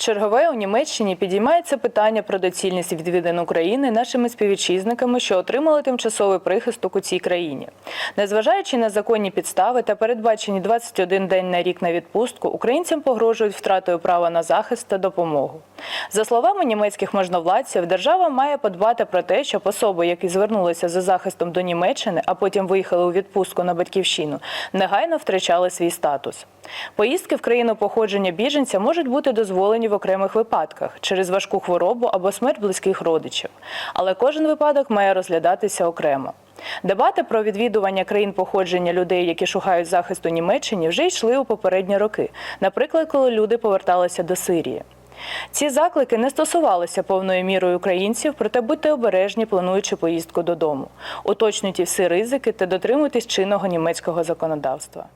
Чергове у Німеччині підіймається питання про доцільність відвідин України нашими співвітчизниками, що отримали тимчасовий прихисток у цій країні. Незважаючи на законні підстави та передбачені 21 день на рік на відпустку, українцям погрожують втратою права на захист та допомогу. За словами німецьких можновладців, держава має подбати про те, щоб особи, які звернулися за захистом до Німеччини, а потім виїхали у відпустку на батьківщину, негайно втрачали свій статус. Поїздки в країну походження біженця можуть бути дозволені в окремих випадках через важку хворобу або смерть близьких родичів. Але кожен випадок має розглядатися окремо. Дебати про відвідування країн походження людей, які шукають захисту Німеччині, вже йшли у попередні роки, наприклад, коли люди поверталися до Сирії. Ці заклики не стосувалися повною мірою українців, проте будьте обережні, плануючи поїздку додому. Уточнюйте всі ризики та дотримуйтесь чинного німецького законодавства.